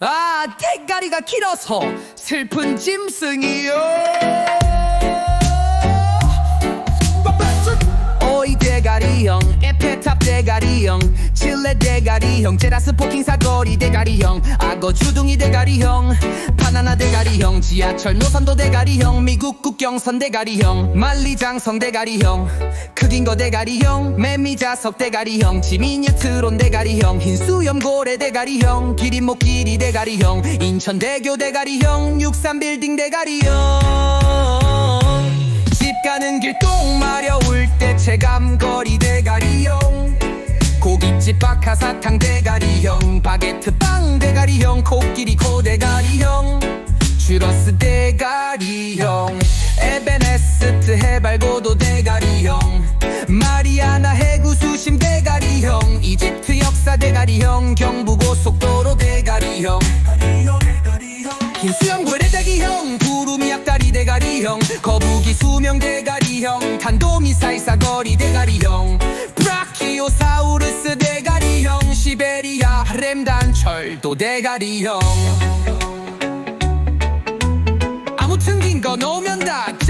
아 대가리가 길어서 슬픈 짐승이요. 오이 대가리형 에페탑 대가리형 칠레 대가리형 제라스 포킹 사거리 대가리형 악어 주둥이 대가리형 바나나 대가리형 지하철 노선도 대가리형 미국 국경선 대가리형 만리장성 대가리형 크긴 거 대가리형 매미자석 대가리형 지민예트론 대가리형 흰수염 고래 대가리형 기린목 길이 대가리형 인천대교 대가리형 육삼빌딩 대가리형 집 가는 길 똥 마려울 때 체감거리 대가리형 고깃집 박하사탕 대가리형 바게트 빵 대가리형 코끼리 코 대가리형 츄러스 대가리형 에베네스트 해발고도 대가리형 마리아나 해구 수심 대가리형 이집트 역사 대가리형 경부고속도로 대가리형 흰수염 고래 대기형 구름이 앞다리 대가리형 거북이 수명 대가리형 탄도미사일 사거리 대가리형 브라키오사우루스 대가리형 시베리아 램단 철도 대가리형 아무튼 긴거 놓으면 다 짜.